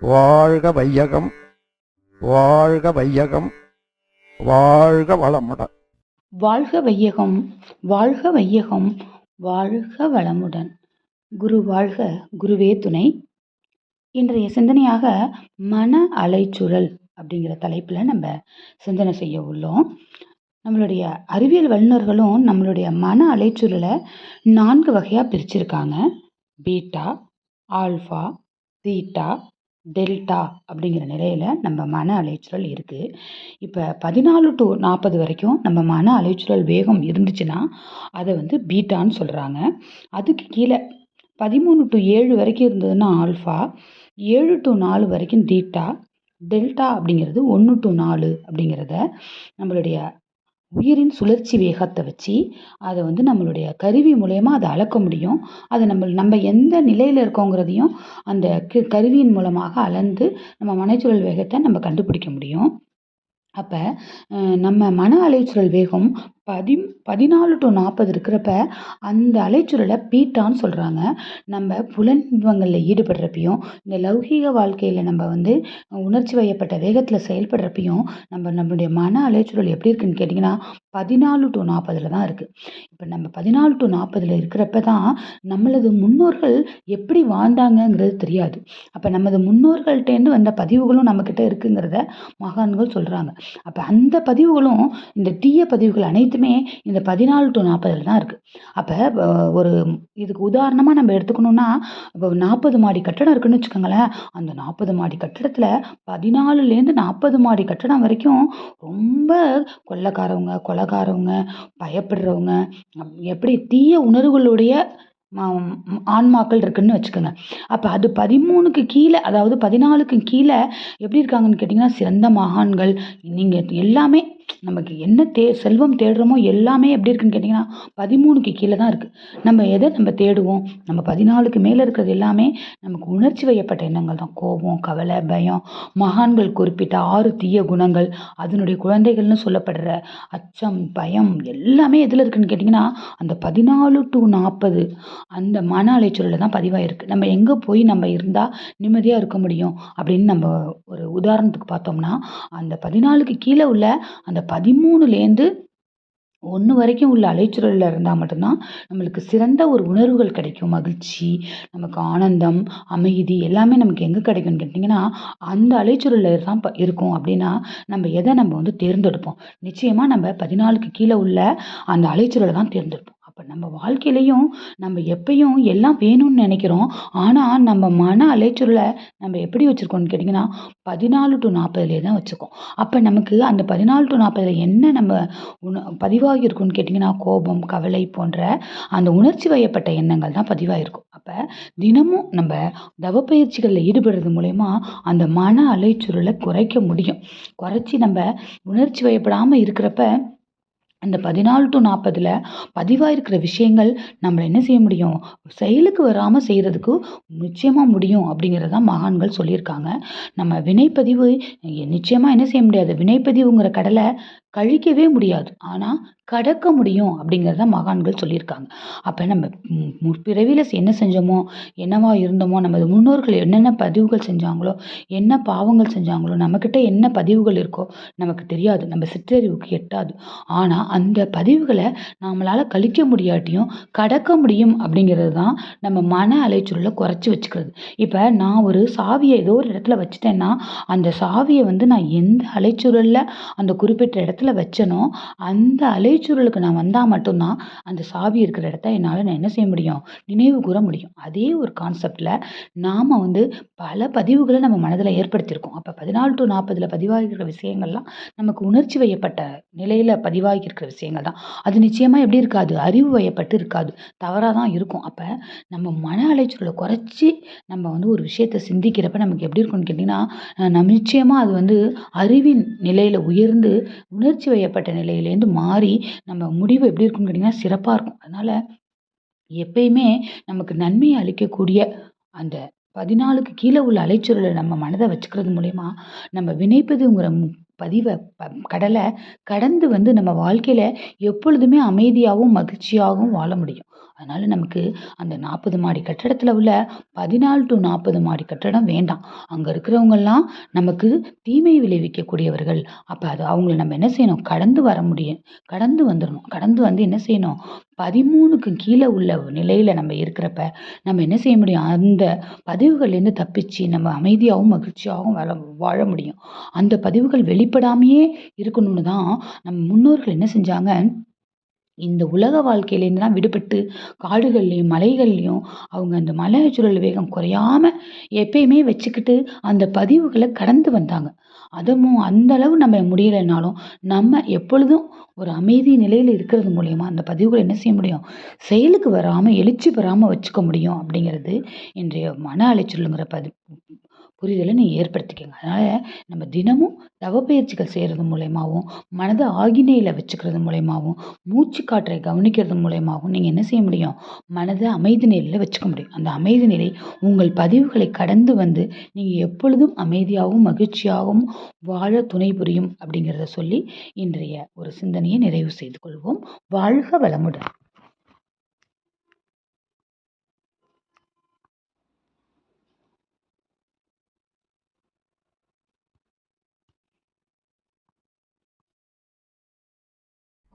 வாழ்க வையகம் வாழ்க வையகம் வாழ்க வளமுடன். வாழ்க வையகம் வாழ்க வையகம் வாழ்க வளமுடன். குரு வாழ்க குருவே துணை. இன்றைய சிந்தனையாக மன அலைச்சுழல் அப்படிங்கிற தலைப்பில் நம்ம சிந்தனை செய்ய உள்ளோம். நம்மளுடைய அறிவியல் வல்லுநர்களும் நம்மளுடைய மன அலைச்சுழலை நான்கு வகையாக பிரிச்சிருக்காங்க. பீட்டா ஆல்ஃபா தீட்டா டெல்டா அப்படிங்கிற நிலையில் நம்ம மன அலைச்சுரல் இருக்குது இப்போ பதினாலு டு நாற்பது வரைக்கும் நம்ம மன அலைச்சுரல் வேகம் இருந்துச்சுன்னா அதை வந்து பீட்டான்னு சொல்கிறாங்க அதுக்கு கீழே பதிமூணு டு ஏழு வரைக்கும் இருந்ததுன்னா ஆல்ஃபா ஏழு டு நாலு வரைக்கும் தீட்டா டெல்டா அப்படிங்கிறது ஒன்று டு நாலு அப்படிங்கிறத நம்மளுடைய உயிரின் சுழற்சி வேகத்தை வச்சு அதை வந்து நம்மளுடைய கருவி மூலயமா அதை அளக்க முடியும். அதை நம்ம நம்ம எந்த நிலையில் இருக்கோங்கிறதையும் அந்த கருவியின் மூலமாக அளந்து நம்ம மனச்சுழல் வேகத்தை நம்ம கண்டுபிடிக்க முடியும். அப்போ நம்ம மன அலைச்சுழல் வேகம் பதி பதினாலு டு நாற்பது இருக்கிறப்ப அந்த அலைச்சுருளை பீட்டான்னு சொல்கிறாங்க நம்ம புலன்பங்களில் ஈடுபடுறப்பையும் இந்த லௌகீக வாழ்க்கையில் நம்ம வந்து உணர்ச்சி வயப்பட்ட வேகத்தில் செயல்படுறப்பையும் நம்ம நம்மளுடைய மன அலைச்சுருள் எப்படி இருக்குன்னு கேட்டிங்கன்னா பதினாலு டு நாற்பதில் தான் இருக்குது இப்போ நம்ம பதினாலு டு நாற்பதில் இருக்கிறப்ப தான் நம்மளது முன்னோர்கள் எப்படி வாழ்ந்தாங்கங்கிறது தெரியாது. அப்போ நமது முன்னோர்கள்ட்டேருந்து வந்த பதிவுகளும் நம்மக்கிட்ட இருக்குங்கிறத மகான்கள் சொல்கிறாங்க அப்போ அந்த பதிவுகளும் இந்த தீய பதிவுகள் அனைத்து அனைத்துமே இந்த பதினாலு டு நாற்பதில் தான் இருக்குது அப்போ ஒரு இதுக்கு உதாரணமாக நம்ம எடுத்துக்கணுன்னா இப்போ நாற்பது மாடி கட்டடம் இருக்குன்னு வச்சுக்கோங்களேன். அந்த நாற்பது மாடி கட்டடத்தில் பதினாலுலேருந்து நாற்பது மாடி கட்டடம் வரைக்கும் ரொம்ப கொள்ளக்காரவங்க கொலைகாரவங்க பயப்படுறவங்க எப்படி தீய உணர்வுகளுடைய ஆன்மாக்கள் இருக்குன்னு வச்சுக்கோங்க. அப்போ அது பதிமூணுக்கு கீழே அதாவது பதினாலுக்கு கீழே எப்படி இருக்காங்கன்னு கேட்டிங்கன்னா சிறந்த மகான்கள் நீங்கள் எல்லாமே நமக்கு என்ன தே செல்வம் தேடுறோமோ எல்லாமே எப்படி இருக்குன்னு கேட்டிங்கன்னா பதிமூணுக்கு கீழே தான் இருக்குது நம்ம எதை நம்ம தேடுவோம்? நம்ம பதினாலுக்கு மேலே இருக்கிறது எல்லாமே நமக்கு உணர்ச்சி வயப்பட்ட எண்ணங்கள் தான் கோபம் கவலை பயம் மகான்கள் குறிப்பிட்ட ஆறு தீய குணங்கள் அதனுடைய குழந்தைகள்னு சொல்லப்படுற அச்சம் பயம் எல்லாமே எதில் இருக்குன்னு கேட்டிங்கன்னா அந்த பதினாலு டு நாற்பது அந்த மன அலைச்சலில் தான் பதிவாயிருக்கு. நம்ம எங்கே போய் நம்ம இருந்தால் நிம்மதியாக இருக்க முடியும்? அப்படின்னு நம்ம ஒரு உதாரணத்துக்கு பார்த்தோம்னா அந்த பதினாலுக்கு கீழே உள்ள அந்த பதிமூணுலேருந்து ஒன்று வரைக்கும் உள்ள அலைச்சுழலில் இருந்தால் மட்டும்தான் நம்மளுக்கு சிறந்த ஒரு உணர்வுகள் கிடைக்கும். மகிழ்ச்சி நமக்கு ஆனந்தம் அமைதி எல்லாமே நமக்கு எங்கே கிடைக்கும்னு கேட்டிங்கன்னா அந்த அலைச்சுழலில் தான் ப இருக்கும். அப்படின்னா நம்ம எதை நம்ம வந்து தேர்ந்தெடுப்போம்? நிச்சயமாக நம்ம பதினாலுக்கு கீழே உள்ள அந்த அலைச்சுழலை தான் தேர்ந்தெடுப்போம். அப்போ நம்ம வாழ்க்கையிலையும் நம்ம எப்பயும் எல்லாம் வேணும்னு நினைக்கிறோம். ஆனால் நம்ம மன அலைச்சூழலை நம்ம எப்படி வச்சுருக்கோம்னு கேட்டிங்கன்னா பதினாலு டு நாற்பதுலேயே தான் வச்சுருக்கோம். அப்போ நமக்கு அந்த பதினாலு டு நாற்பதில் என்ன நம்ம உண பதிவாகி இருக்கும்னு கேட்டிங்கன்னா கோபம் கவலை போன்ற அந்த உணர்ச்சி வயப்பட்ட எண்ணங்கள் தான் பதிவாகிருக்கும். அப்போ தினமும் நம்ம தவப்பயிற்சிகளில் ஈடுபடுறது மூலயமா அந்த மன அலைச்சூழலை குறைக்க முடியும். குறைச்சி நம்ம உணர்ச்சி வயப்படாமல் இருக்கிறப்ப அந்த பதினாலு டு நாற்பதில் பதிவாயிருக்கிற விஷயங்கள் நம்மளை என்ன செய்ய முடியும்? செயலுக்கு வராமல் செய்கிறதுக்கு நிச்சயமாக முடியும் அப்படிங்கிறது தான் மகான்கள் சொல்லியிருக்காங்க. நம்ம வினைப்பதிவு நிச்சயமாக என்ன செய்ய முடியாது? வினைப்பதிவுங்கிற கடலை கழிக்கவே முடியாது. ஆனால் கடக்க முடியும் அப்படிங்கிறத மகான்கள் சொல்லியிருக்காங்க. அப்போ நம்ம முற்பிறவியில் என்ன செஞ்சோமோ என்னவா இருந்தோமோ நமது முன்னோர்கள் என்னென்ன பதிவுகள் செஞ்சாங்களோ என்ன பாவங்கள் செஞ்சாங்களோ நம்மக்கிட்ட என்ன பதிவுகள் இருக்கோ நமக்கு தெரியாது. நம்ம சிற்றறிவுக்கு எட்டாது. ஆனால் அந்த பதிவுகளை நம்மளால் கழிக்க முடியாட்டியும் கடக்க முடியும் அப்படிங்கிறது தான் நம்ம மன அலைச்சூழலை குறைச்சி வச்சுக்கிறது. இப்போ நான் ஒரு சாவியை ஏதோ ஒரு இடத்துல வச்சுட்டேன்னா அந்த சாவியை வந்து நான் எந்த அலைச்சூழலில் அந்த குறிப்பிட்ட இடத்துல வச்சனோ அந்த அலைச்சூழலுக்கு நான் வந்தால் மட்டும்தான் அந்த சாவி இருக்கிற இடத்த என்னால் நான் என்ன செய்ய முடியும்? நினைவு கூற முடியும். அதே ஒரு கான்செப்டில் நாம் வந்து பல பதிவுகளை நம்ம மனதில் ஏற்படுத்தியிருக்கோம். அப்போ பதினாலு டு நாற்பதில் பதிவாகியிருக்கிற விஷயங்கள்லாம் நமக்கு உணர்ச்சி வயப்பட்ட நிலையில் பதிவாகி இருக்கிற விஷயங்கள் தான் அது நிச்சயமாக எப்படி இருக்காது? அறிவு வயப்பட்டு இருக்காது. தவறாக தான் இருக்கும். அப்போ நம்ம மன அலைச்சலை குறைச்சி நம்ம வந்து ஒரு விஷயத்தை சிந்திக்கிறப்ப நமக்கு எப்படி இருக்கும்னு கேட்டிங்கன்னா நம்ம நிச்சயமாக அது வந்து அறிவின் நிலையில் உயர்ந்து உணர்ச்சி வயப்பட்ட நிலையிலேருந்து மாறி நம்ம முடிவு எப்படி இருக்கும்னு கேட்டிங்கன்னா சிறப்பாக இருக்கும். அதனால் எப்பயுமே நமக்கு நன்மையை அளிக்கக்கூடிய அந்த பதினாலுக்கு கீழே உள்ள அலைச்சூழலை நம்ம மனதை வச்சுக்கிறது மூலயமா நம்ம வினைப்பதுங்கிற பதிவை ப கடலை கடந்து வந்து நம்ம வாழ்க்கையில் எப்பொழுதுமே அமைதியாகவும் மகிழ்ச்சியாகவும் வாழ முடியும். அதனால் நமக்கு அந்த நாற்பது மாடி கட்டடத்தில் உள்ள பதினாலு டு நாற்பது மாடி கட்டடம் வேண்டாம். அங்கே இருக்கிறவங்கெல்லாம் நமக்கு தீமை விளைவிக்கக்கூடியவர்கள். அப்போ அது அவங்கள நம்ம என்ன செய்யணும்? கடந்து வர முடியும் கடந்து வந்துடணும் கடந்து வந்து என்ன செய்யணும்? பதிமூணுக்கு கீழே உள்ள நிலையில் நம்ம இருக்கிறப்ப நம்ம என்ன செய்ய முடியும்? அந்த பதிவுகள்லேருந்து தப்பிச்சு நம்ம அமைதியாகவும் மகிழ்ச்சியாகவும் வாழ வாழ முடியும். அந்த பதிவுகள் வெளிப்படாமையே இருக்கணும்னு தான் நம்ம முன்னோர்கள் என்ன செஞ்சாங்க? இந்த உலக வாழ்க்கையிலேருந்து தான் விடுபட்டு காடுகள்லையும் மலைகள்லையும் அவங்க அந்த மலை சுழல் வேகம் குறையாம எப்பயுமே வச்சுக்கிட்டு அந்த பதிவுகளை கடந்து வந்தாங்க. அதுவும் அந்த அளவு நம்ம முடியலைனாலும் நம்ம எப்பொழுதும் ஒரு அமைதி நிலையில் இருக்கிறது மூலயமா அந்த பதிவுகளை என்ன செய்ய முடியும்? செயலுக்கு வராமல் எழுச்சி பெறாமல் வச்சுக்க முடியும் அப்படிங்கிறது இன்றைய மன அலைச்சலுங்கிற பதி புரிதலை நீ ஏற்படுத்திக்கங்க. அதனால் நம்ம தினமும் தவப்பயிற்சிகள் செய்கிறது மூலயமாவும் மனதை ஆகினையில் வச்சுக்கிறது மூலயமாவும் மூச்சு காற்றை கவனிக்கிறது மூலயமாவும் நீங்கள் என்ன செய்ய முடியும்? மனதை அமைதி நிலையில் வச்சுக்க முடியும். அந்த அமைதி நிலை உங்கள் பதிவுகளை கடந்து வந்து நீங்கள் எப்பொழுதும் அமைதியாகவும் மகிழ்ச்சியாகவும் வாழ துணை புரியும் அப்படிங்கிறத சொல்லி இன்றைய ஒரு சிந்தனையை நிறைவு செய்து கொள்வோம். வாழ்க வளமுடன்.